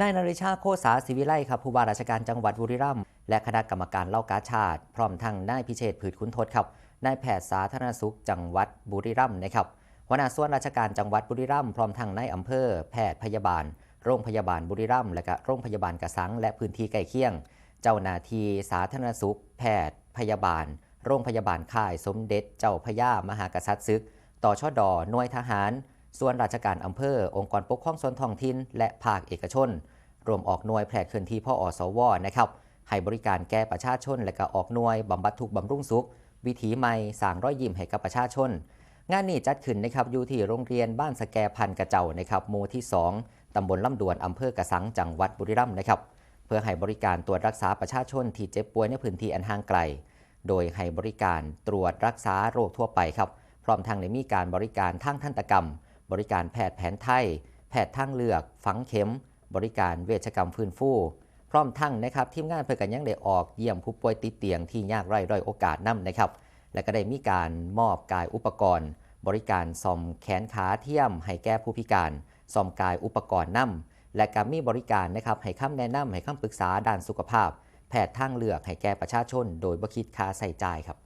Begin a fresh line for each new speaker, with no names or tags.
นายนริชาโคสาศิวิไลครับผู้ว่าราชการจังหวัดบุรีรัมย์และคณะกรรมการเล่ากาชาติ พร้อมทั้งนายพิเชษผืดคุณทศครับนายแพทย์สาธารณสุขจังหวัดบุรีรัมย์นะครับหัวหน้าส่วนราชการจังหวัดบุรีรัมย์พร้อมทั้งนายอำเภอ แพทย์พยาบาล โรงพยาบาลบุรีรัมย์และก็โรงพยาบาลกระสังและพื้นที่ใกล้เคียง เจ้าหน้าที่สาธารณสุข แพทย์ พยาบาล โรงพยาบาลค่ายสมเด็จ เจ้าพระยามหากษัตริย์ศึก ต่อชอดอหน่วยทหาร ส่วนราชการอำเภอ องค์กรปกครองส่วนท้องถิ่นและภาคเอกชน รวมออกหน่วยแพร่เคลื่อนที่พ่ออสวนะครับให้บริการแก่ประชาชนและก็ออกหน่วยบำบัดทุกบำรุงสุข วิถีใหม่สร้างรอยยิ้มให้กับประชาชน งานนี้จัดขึ้นนะครับอยู่ที่โรงเรียนบ้านสแกพันกระเจ้านะครับหมู่ที่ 2 ตำบลลำดวนอำเภอกระสังจังหวัดบุรีรัมย์นะครับเพื่อให้บริการตรวจรักษาประชาชนที่เจ็บป่วยในพื้นที่อันห่างไกล โดยให้บริการตรวจรักษาโรคทั่วไปครับพร้อมทั้งได้มีการบริการทางทันตกรรม บริการแพทย์แผนไทย แพทย์ทางเลือก ฝังเข็ม บริการเวชกรรมฟื้นฟู พร้อมทั้งนะครับทีมงานเพื่อกันยังได้ออกเยี่ยมผู้ป่วยติดเตียงที่ยากไร้ด้อยโอกาสนํนะครับ และก็ได้มีการมอบกายอุปกรณ์ บริการซ่อมแขนขาเทียม ให้แก่ผู้พิการซ่อมกายอุปกรณ์นํและการมีบริการนะครับให้คำแนะนำให้คำปรึกษาด้านสุขภาพ แพทย์ทางเลือกให้แก่ประชาชน โดยบ่คิดค่าใส่จ่ายครับ